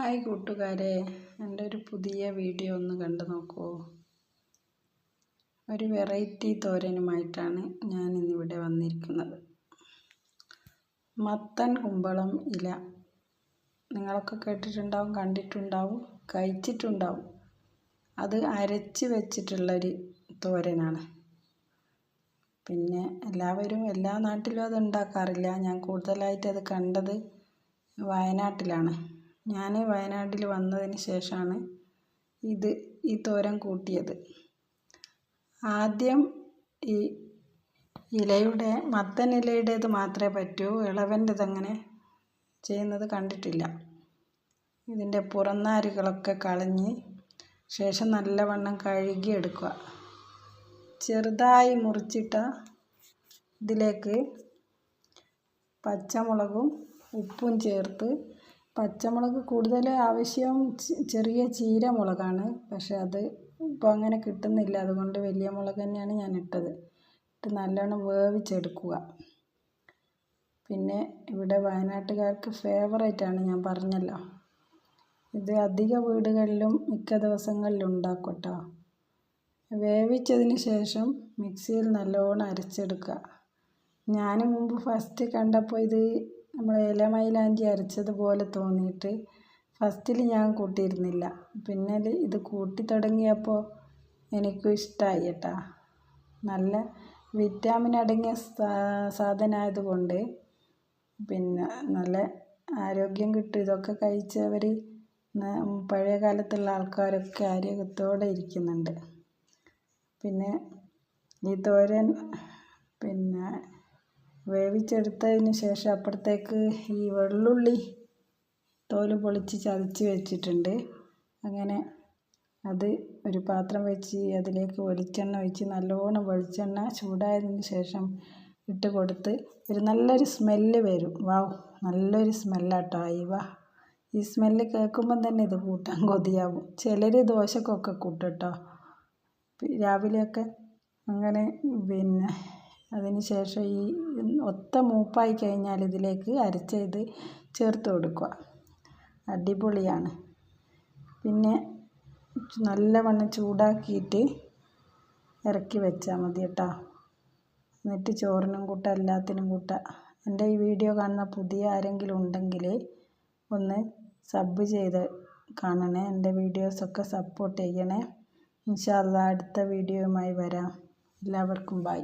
Hi കൂട്ടുകാരെ എന്റെ ഒരു പുതിയ വീഡിയോ ഒന്ന് കണ്ടു നോക്കൂ. ഒരു വെറൈറ്റി തോരനുമായിട്ടാണ് ഞാൻ ഇന്നിവിടെ വന്നിരിക്കുന്നത്. മത്തൻ കുമ്പളം ഇല. നിങ്ങളൊക്കെ കേട്ടിട്ടുണ്ടാവും കണ്ടിട്ടുണ്ടാവും കഴിച്ചിട്ടുണ്ടാവും. അത് അരച്ച് വെച്ചിട്ടുള്ളൊരു തോരനാണ്. പിന്നെ എല്ലാവരും എല്ലാ നാട്ടിലും അത് ഉണ്ടാക്കാറില്ല. ഞാൻ കൂടുതലായിട്ട് അത് കണ്ടത് വയനാട്ടിലാണ്. ഞാൻ വയനാട്ടിൽ വന്നതിന് ശേഷമാണ് ഇത് ഈ തോരൻ കൂട്ടിയത്. ആദ്യം ഈ ഇലയുടെ മത്തൻ ഇലയുടേത് മാത്രമേ പറ്റൂ ഇളവന്റെതങ്ങനെ ചെയ്യുന്നത് കണ്ടിട്ടില്ല. ഇതിന്റെ പുറന്നാരുകളൊക്കെ കളഞ്ഞ് ശേഷം നല്ലവണ്ണം കഴുകി എടുക്കുക ചെറുതായി മുറിച്ചിട്ട ഇതിലേക്ക് പച്ചമുളകും ഉപ്പും ചേർത്ത് പച്ചമുളക് കൂടുതൽ ആവശ്യം ചെറിയ ചീര മുളകാണ് പക്ഷെ അത് ഇപ്പോൾ അങ്ങനെ കിട്ടുന്നില്ല. അതുകൊണ്ട് വലിയ മുളക് തന്നെയാണ് ഞാൻ ഇട്ടത്. ഇട്ട് നല്ലോണം വേവിച്ചെടുക്കുക. പിന്നെ ഇവിടെ വയനാട്ടുകാർക്ക് ഫേവറേറ്റാണ് ഞാൻ പറഞ്ഞല്ലോ. ഇത് അധിക വീടുകളിലും മിക്ക ദിവസങ്ങളിലും ഉണ്ടാക്കും കേട്ടോ വേവിച്ചതിന് ശേഷം മിക്സിയിൽ നല്ലോണം അരച്ചെടുക്കുക. ഞാൻ മുമ്പ് ഫസ്റ്റ് കണ്ടപ്പോൾ ഇത് നമ്മൾ ഇല മൈലാഞ്ചി അരച്ചതുപോലെ തോന്നിയിട്ട് ഫസ്റ്റിൽ ഞാൻ കൂട്ടിയിരുന്നില്ല. പിന്നെ ഇത് കൂട്ടി തുടങ്ങിയപ്പോൾ എനിക്കും ഇഷ്ടമായി കേട്ടോ. നല്ല വിറ്റാമിൻ അടങ്ങിയ സാധനമായതുകൊണ്ട് പിന്നെ നല്ല ആരോഗ്യം കിട്ടും. ഇതൊക്കെ കഴിച്ചവർ പഴയ കാലത്തുള്ള ആൾക്കാരൊക്കെ ആരോഗ്യത്തോടെ ഇരിക്കുന്നുണ്ട്. പിന്നെ ഈ തോരൻ പിന്നെ വേവിച്ചെടുത്തതിന് ശേഷം അപ്പുറത്തേക്ക് ഈ വെള്ളുള്ളി തോൽ പൊളിച്ച് ചതച്ച് വെച്ചിട്ടുണ്ട്. അങ്ങനെ അത് ഒരു പാത്രം വെച്ച് അതിലേക്ക് വെളിച്ചെണ്ണ ഒഴിച്ച് നല്ലോണം വെളിച്ചെണ്ണ ചൂടായതിന് ശേഷം ഇട്ട് കൊടുത്ത് ഒരു നല്ലൊരു സ്മെല്ല് വരും. വാവ് നല്ലൊരു സ്മെല്ലാട്ടോ. വാ ഈ സ്മെല്ല് കേൾക്കുമ്പം തന്നെ ഇത് കൂട്ടാൻ കൊതിയാവും. ചിലർ ദോശക്കൊക്കെ കൂട്ടും കേട്ടോ രാവിലെയൊക്കെ അങ്ങനെ പിന്നെ അതിന് ശേഷം ഈ ഒത്ത മൂപ്പായി കഴിഞ്ഞാൽ ഇതിലേക്ക് അരച്ച ഇത് ചേർത്ത് കൊടുക്കുക. അടിപൊളിയാണ്. പിന്നെ നല്ലവണ്ണം ചൂടാക്കിയിട്ട് ഇറക്കി വെച്ചാൽ മതി കേട്ടോ. എന്നിട്ട് ചോറിനും കൂട്ടാം എല്ലാത്തിനും കൂട്ടാം. എന്റെ ഈ വീഡിയോ കാണുന്ന പുതിയ ആരെങ്കിലും ഉണ്ടെങ്കിൽ ഒന്ന് സബ് ചെയ്ത് കാണണേ. എന്റെ വീഡിയോസൊക്കെ സപ്പോർട്ട് ചെയ്യണേ. ഇൻഷാല്ല അടുത്ത വീഡിയോയുമായി വരാം. എല്ലാവർക്കും ബൈ.